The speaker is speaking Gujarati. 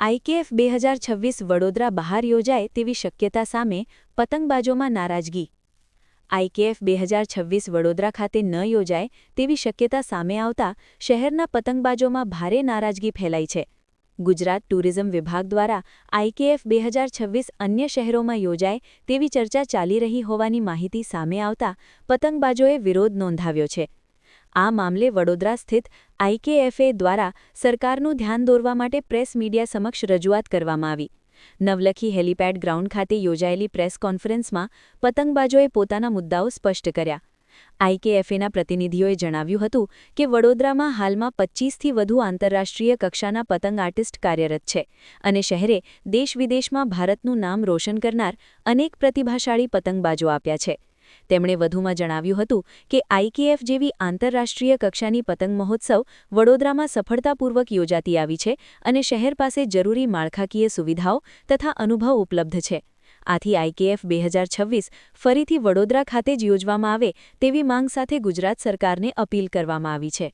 આઈકેએફ બે હજાર છવ્વીસ વડોદરા બહાર યોજાય તેવી શક્યતા સામે પતંગબાજોમાં નારાજગી. આઈકેએફ બે હજાર છવ્વીસ વડોદરા ખાતે ન યોજાય તેવી શક્યતા સામે આવતા શહેરના પતંગબાજોમાં ભારે નારાજગી ફેલાઈ છે. ગુજરાત ટુરિઝમ વિભાગ દ્વારા આઈકેએફ બે હજાર છવ્વીસ અન્ય શહેરોમાં યોજાય તેવી ચર્ચા ચાલી રહી હોવાની માહિતી સામે આવતા પતંગબાજોએ વિરોધ નોંધાવ્યો છે. આ મામલે વડોદરા સ્થિત આઈકેએફએ દ્વારા સરકારનું ધ્યાન દોરવા માટે પ્રેસ મીડિયા સમક્ષ રજૂઆત કરવામાં આવી. નવલખી હેલીપેડ ગ્રાઉન્ડ ખાતે યોજાયેલી પ્રેસ કોન્ફરન્સમાં પતંગબાજોએ પોતાના મુદ્દાઓ સ્પષ્ટ કર્યા. આઈકેએફએના પ્રતિનિધિઓએ જણાવ્યું હતું કે વડોદરામાં હાલમાં પચ્ચીસથી વધુ આંતરરાષ્ટ્રીય કક્ષાના પતંગ આર્ટિસ્ટ કાર્યરત છે અને શહેરે દેશ વિદેશમાં ભારતનું નામ રોશન કરનાર અનેક પ્રતિભાશાળી પતંગબાજો આપ્યા છે. તેમણે વધુમાં જણાવ્યું હતું કે આઈકેએફ જેવી આંતરરાષ્ટ્રીય કક્ષાની પતંગ મહોત્સવ વડોદરામાં સફળતાપૂર્વક યોજાતી આવી છે અને શહેર પાસે જરૂરી માળખાકીય સુવિધાઓ તથા અનુભવ ઉપલબ્ધ છે. આથી આઈકેએફ બે હજાર છવ્વીસ ફરીથી વડોદરા ખાતે જ યોજવામાં આવે તેવી માંગ સાથે ગુજરાત સરકારને અપીલ કરવામાં આવી છે.